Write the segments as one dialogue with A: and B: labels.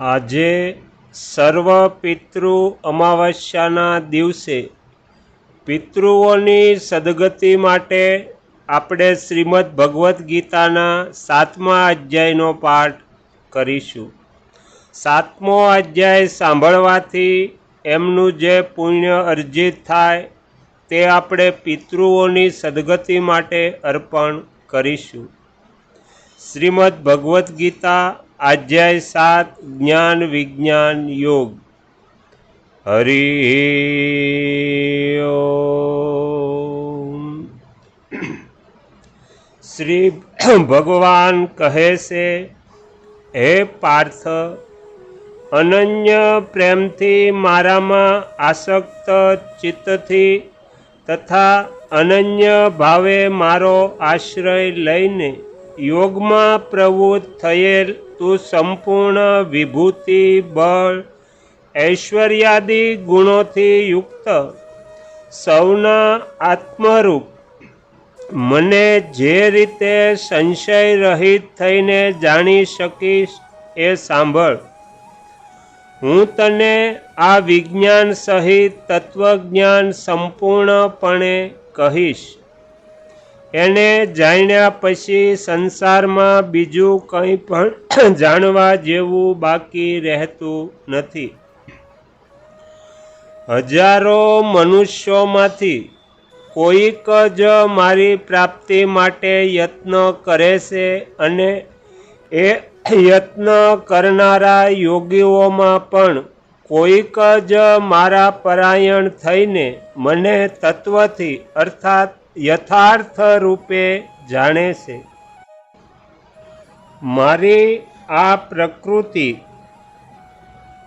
A: આજે સર્વ પિતૃ અમાવસ્યાના દિવસે પિતૃઓની સદગતિ માટે આપણે શ્રીમદ ભગવદ્ ગીતાના સાતમા અધ્યાયનો પાઠ કરીશું. સાતમો અધ્યાય સાંભળવાથી એમનું જે પુણ્ય અર્જિત થાય તે આપણે પિતૃઓની સદગતિ માટે અર્પણ કરીશું. શ્રીમદ ભગવદ્ ગીતા અધ્યાય સાત, જ્ઞાન વિજ્ઞાન યોગ. હરિ શ્રી ભગવાન કહે છે, હે પાર્થ, અનન્ય પ્રેમથી મારામાં આસક્ત ચિત્તથી તથા અનન્ય ભાવે મારો આશ્રય લઈને યોગમાં પ્રવૃત્ત થયેલ તું સંપૂર્ણ વિભૂતિ, બળ, ઐશ્વર્યાદિ ગુણોથી યુક્ત. સૌના આત્મરૂપ. મને જે રીતે સંશય રહિત થઈને જાણી શકીશ એ સાંભળ. હું તને આ વિજ્ઞાન સહિત તત્વજ્ઞાન સંપૂર્ણપણે કહીશ. એને જાણ્યા પછી સંસારમાં બીજું કંઈ પણ જાણવા જેવું બાકી રહેતું નથી. હજારો મનુષ્યોમાંથી કોઈક જ મારી પ્રાપ્તિ માટે યત્ન કરે છે અને એ યત્ન કરનારા યોગીઓમાં પણ કોઈક જ મારા પરાયણ થઈને મને તત્વથી અર્થાત યથાર્થ રૂપે જાણે છે. મારી આ પ્રકૃતિ,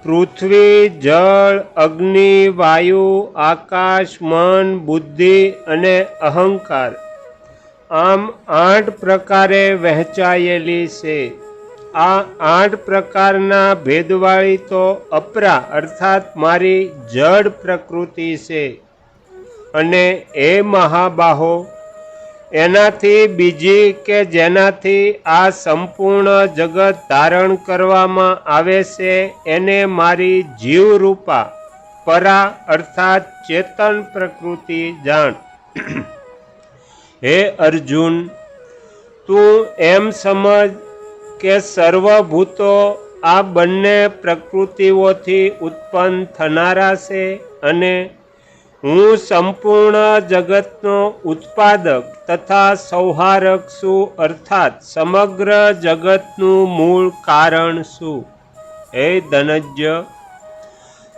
A: પૃથ્વી, જળ, અગ્નિ, વાયુ, આકાશ, મન, બુદ્ધિ અને અહંકાર આમ આઠ પ્રકારે વહેંચાયેલી છે. આ આઠ પ્રકારના ભેદવાળી તો અપરા અર્થાત મારી જડ પ્રકૃતિ છે. અને એ મહાબાહો, એનાથી બીજી કે જેનાથી આ સંપૂર્ણ જગત ધારણ કરવામાં આવે છે, એને મારી જીવરૂપા, પરા અર્થાત ચેતન પ્રકૃતિ જાણ. હે અર્જુન, તું એમ સમજ કે સર્વભૂતો આ બંને પ્રકૃતિઓથી ઉત્પન્ન થનારા છે અને હું સંપૂર્ણ જગતનો ઉત્પાદક તથા સંહારક છું, અર્થાત સમગ્ર જગતનું મૂળ કારણ છું હે ધનજ્ય,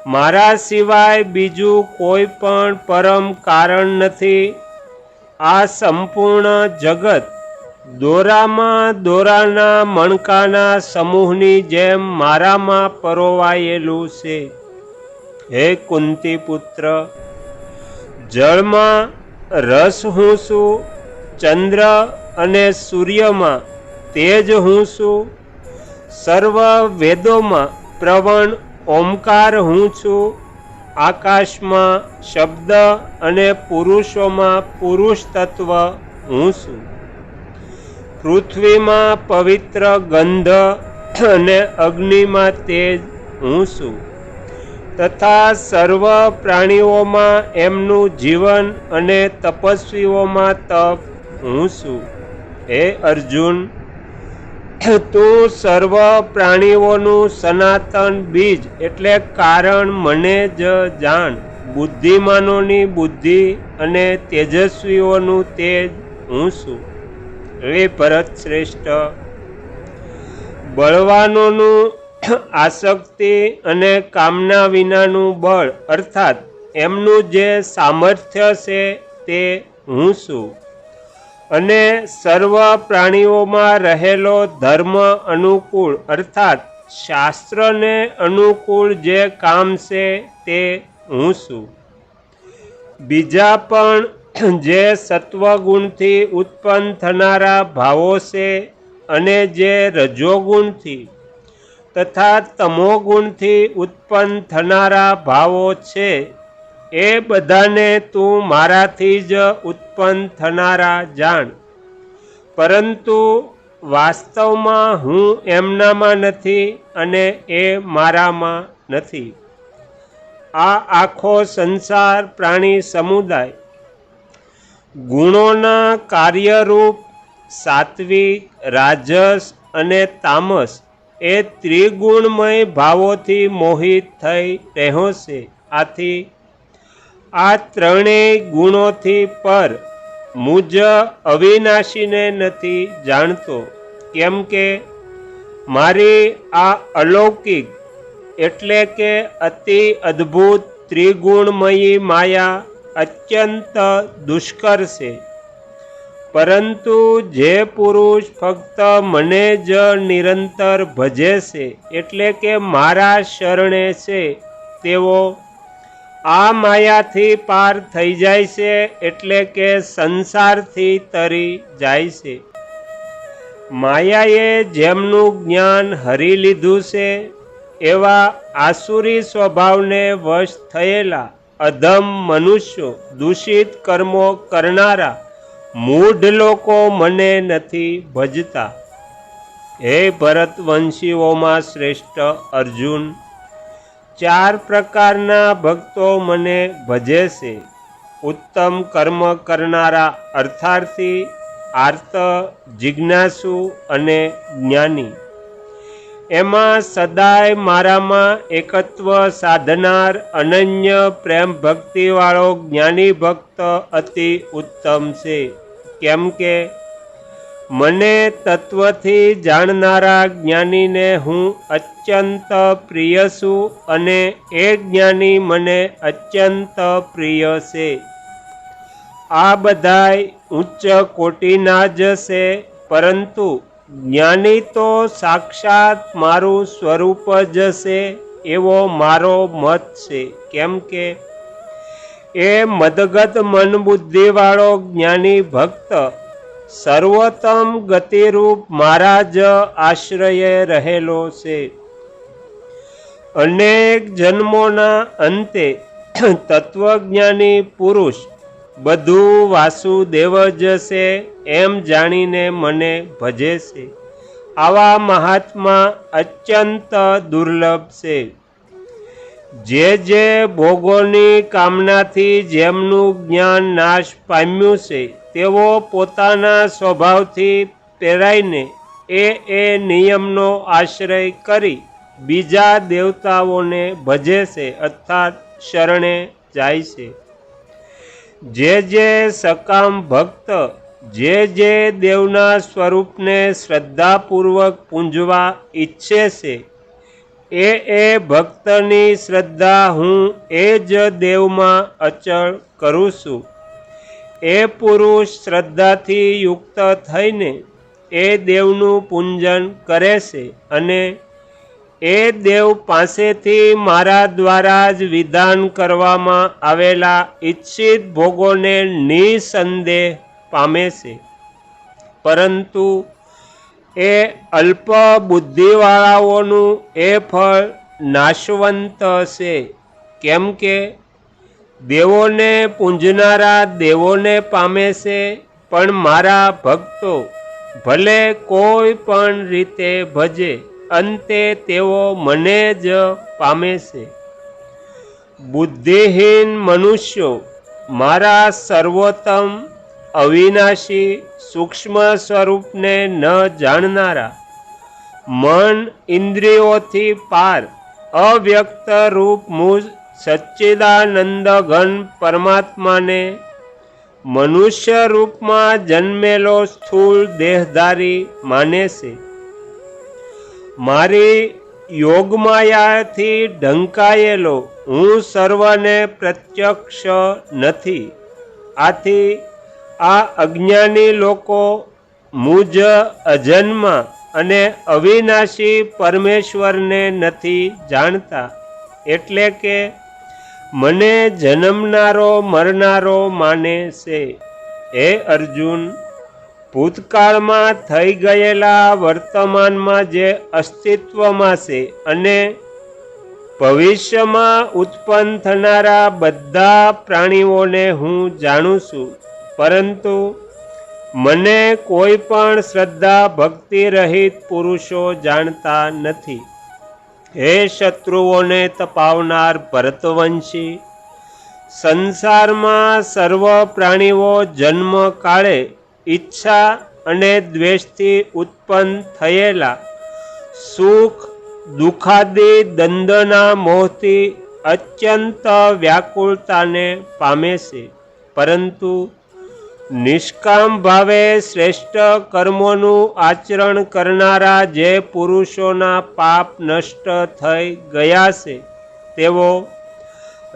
A: મારા સિવાય બીજું કોઈ પણ પરમ કારણ નથી. આ સંપૂર્ણ જગત દોરામાં દોરાના મણકાના સમૂહની જેમ મારામાં પરોવાયેલું છે. હે કુંતી પુત્ર જળમાં રસ હું છું, ચંદ્ર અને સૂર્યમાં તેજ હું છું. સર્વ વેદોમાં પ્રવણ ઓમકાર હું છું. આકાશમાં શબ્દ અને પુરુષોમાં પુરુષ તત્વ હું છું. પૃથ્વીમાં પવિત્ર ગંધ અને અગ્નિમાં તેજ હું છું. તથા સર્વ પ્રાણીઓમાં એમનું જીવન અને તપસ્વીઓમાં તપ હું છું. હે અર્જુન, તું સર્વ પ્રાણીઓનું સનાતન બીજ એટલે કારણ મને જ જાણ. બુદ્ધિમાનોની બુદ્ધિ અને તેજસ્વીઓનું તેજ હું છું. હે ભરત શ્રેષ્ઠ, બળવાનોનું આસક્તિ અને કામના વિનાનું બળ અર્થાત એમનું જે સામર્થ્ય છે તે હું છું. અને સર્વ પ્રાણીઓમાં રહેલો ધર્મ અનુકૂળ અર્થાત શાસ્ત્રને અનુકૂળ જે કામ છે તે હું છું. બીજા પણ જે સત્વગુણથી ઉત્પન્ન થનારા ભાવો છે અને જે રજોગુણથી તથા તમોગુણથી ઉત્પન્ન થનારા ભાવો છે. એ બધાને તું મારાથી જ ઉત્પન્ન થનારા જાણ. પરંતુ વાસ્તવમાં હું એમનામાં નથી અને એ મારામાં નથી. આ આખો સંસાર પ્રાણી સમુદાય. ગુણોના કાર્યરૂપ સાત્વિક, રાજસ અને તામસ એ ત્રિગુણમય ભાવોથી મોહિત થઈ રહ્યો છે. આથી આ ત્રણેય ગુણોથી પર મુજ અવિનાશીને નથી જાણતો. કેમ કે મારી આ અલૌકિક એટલે કે અતિ અદ્ભુત ત્રિગુણમયી માયા અત્યંત દુષ્કર છે. પરંતુ જે પુરુષ ફક્ત મને જ નિરંતર ભજે છે, એટલે કે મારા શરણે છે, તેઓ આ માયાથી પાર થઈ જાય છે, એટલે કે સંસારથી તરી જાય છે. માયાએ જેમનું જ્ઞાન હરી લીધું છે, એવા આસુરી સ્વભાવને વશ થયેલા અધમ મનુષ્યો દૂષિત કર્મો કરનારા મૂઢ લોકો મને નથી ભજતા. હે ભરતવંશીઓમાં શ્રેષ્ઠ અર્જુન, ચાર પ્રકારના ભક્તો મને ભજે છે. ઉત્તમ કર્મ કરનારા અર્થાર્થી, આર્ત, જિજ્ઞાસુ અને જ્ઞાની. એમાં સદાય મારામાં એકત્વ સાધનાર અનન્ય પ્રેમ ભક્તિવાળો જ્ઞાની ભક્ત અતિ ઉત્તમ છે. કેમ કે મને તત્વથી જાણનારા જ્ઞાનીને હું અત્યંત પ્રિય છું અને એ જ્ઞાની મને અત્યંત પ્રિય છે. આ બધાય ઉચ્ચ કોટીના જ છે, પરંતુ જ્ઞાની તો સાક્ષાત મારું સ્વરૂપ જ છે એવો મારો મત છે. કેમ કે એ મદગત મન બુદ્ધિવાળો જ્ઞાની ભક્ત સર્વોત્તમ ગતિરૂપ મારા જ આશ્રયે રહેલો છે. અનેક જન્મોના અંતે તત્વજ્ઞાની પુરુષ બધું વાસુદેવ જ છે એમ જાણીને મને ભજે છે. આવા મહાત્મા અત્યંત દુર્લભ છે. જે જે ભોગોની કામનાથી જેમનું જ્ઞાન નાશ પામ્યું છે, તેઓ પોતાના સ્વભાવથી પ્રેરાઈને એ એ નિયમનો આશ્રય કરી બીજા દેવતાઓને ભજે છે અર્થાત શરણે જાય છે. જે જે સકામ ભક્ત, જે જે દેવના સ્વરૂપને શ્રદ્ધાપૂર્વક પૂંજવા ઈચ્છે છે એ એ ભક્તની શ્રદ્ધા હું એ જ દેવમાં અચળ કરું છું. એ પુરુષ શ્રદ્ધાથી યુક્ત થઈને એ દેવનું પૂંજન કરે છે અને એ દેવ પાસેથી મારા દ્વારા જ વિધાન કરવામાં આવેલા ઈચ્છિત ભોગોને નિસંદેહ પામે છે. પરંતુ એ અલ્પ બુદ્ધિવાળાઓનું એ ફળ નાશવંત છે કેમ કે દેવોને પૂંજનારા દેવોને પામે છે, પણ મારા ભક્તો ભલે કોઈ પણ રીતે ભજે, અંતે તેઓ મને જ પામે છે. બુદ્ધિહીન મનુષ્યો, મારા સર્વોત્તમ અવિનાશી સૂક્ષ્મ સ્વરૂપને ન જાણનારા. મન ઇન્દ્રિયોથી પાર, અવ્યક્ત રૂપ મુજ સચ્ચિદાનંદ ઘન પરમાત્માને. મનુષ્ય રૂપમાં જન્મેલો સ્થૂળ દેહધારી માને છે. મારી યોગમાયાથી ઢંકાયેલો હું સર્વને પ્રત્યક્ષ નથી. આથી આ અજ્ઞાની લોકો મુજ અજન્મા અને અવિનાશી પરમેશ્વરને નથી જાણતા. એટલે કે, મને જન્મનારો, મરનારો માને છે. હે અર્જુન, ભૂતકાળમાં થઈ ગયેલા વર્તમાનમાં જે અસ્તિત્વમાં છે અને ભવિષ્યમાં ઉત્પન્ન થનારા બધા પ્રાણીઓને હું જાણું છું પરંતુ મને કોઈ પણ શ્રદ્ધા ભક્તિ રહિત પુરુષો જાણતા નથી. હે શત્રુઓને તપાવનાર ભરતવંશી, સંસારમાં સર્વ પ્રાણીઓ જન્મ કાળે ઈચ્છા અને દ્વેષથી ઉત્પન્ન થયેલા સુખ, દુઃખાદી દંડના મોહથી અત્યંત વ્યાકુળતાને પામે છે. પરંતુ નિષ્કામ ભાવે શ્રેષ્ઠ કર્મોનું આચરણ કરનારા જે પુરુષોના પાપ નષ્ટ થઈ ગયા છે, તેઓ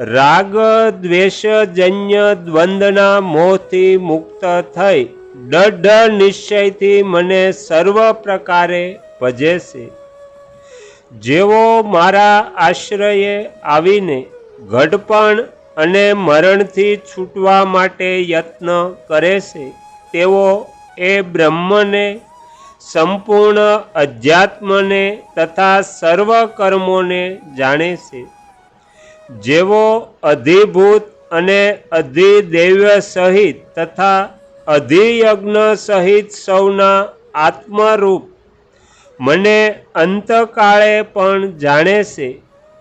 A: રાગ દ્વેષજન્ય દ્વંદના મોહથી મુક્ત થઈ દઢ નિશ્ચયથી મને સર્વ પ્રકારે ભજે છે. જેઓ મારા આશ્રયે આવીને ઘડપણ અને મરણથી છૂટવા માટે યત્ન કરે છે. તેઓ એ બ્રહ્મને સંપૂર્ણ અધ્યાત્મને તથા સર્વ કર્મોને જાણે છે. જેઓ અધિભૂત અને અધિદેવ્ય સહિત તથા અધિયજ્ઞ સહિત સૌના આત્મરૂપ મને અંતકાળે પણ જાણે છે.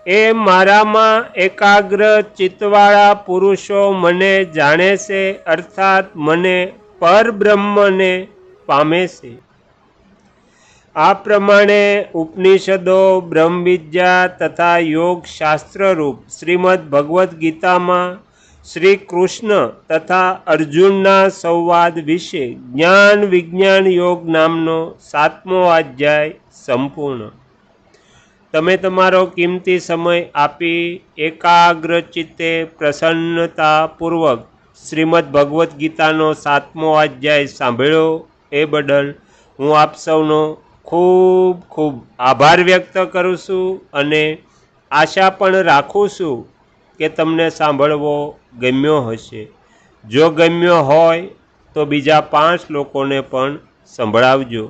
A: એ મારામાં એકાગ્ર ચિત્તવાળા પુરુષો મને જાણે છે, અર્થાત મને પરબ્રહ્મને પામે છે. આ પ્રમાણે ઉપનિષદો, બ્રહ્મવિદ્યા તથા યોગ શાસ્ત્રરૂપ શ્રીમદ ભગવદ્ ગીતામાં શ્રી કૃષ્ણ તથા અર્જુનના સંવાદ વિશે જ્ઞાન વિજ્ઞાન યોગ નામનો સાતમો અધ્યાય સંપૂર્ણ. તમે તમારો કિંમતી સમય આપી એકાગ્ર ચિત્તે પ્રસન્નતાપૂર્વક શ્રીમદ ભગવદ્ ગીતાનો સાતમો અધ્યાય સાંભળ્યો એ બદલ હું આપ સૌનો ખૂબ ખૂબ આભાર વ્યક્ત કરું છું અને આશા પણ રાખું છું કે તમને સાંભળવો ગમ્યો હશે. જો ગમ્યો હોય તો બીજા પાંચ લોકોને પણ સંભળાવજો.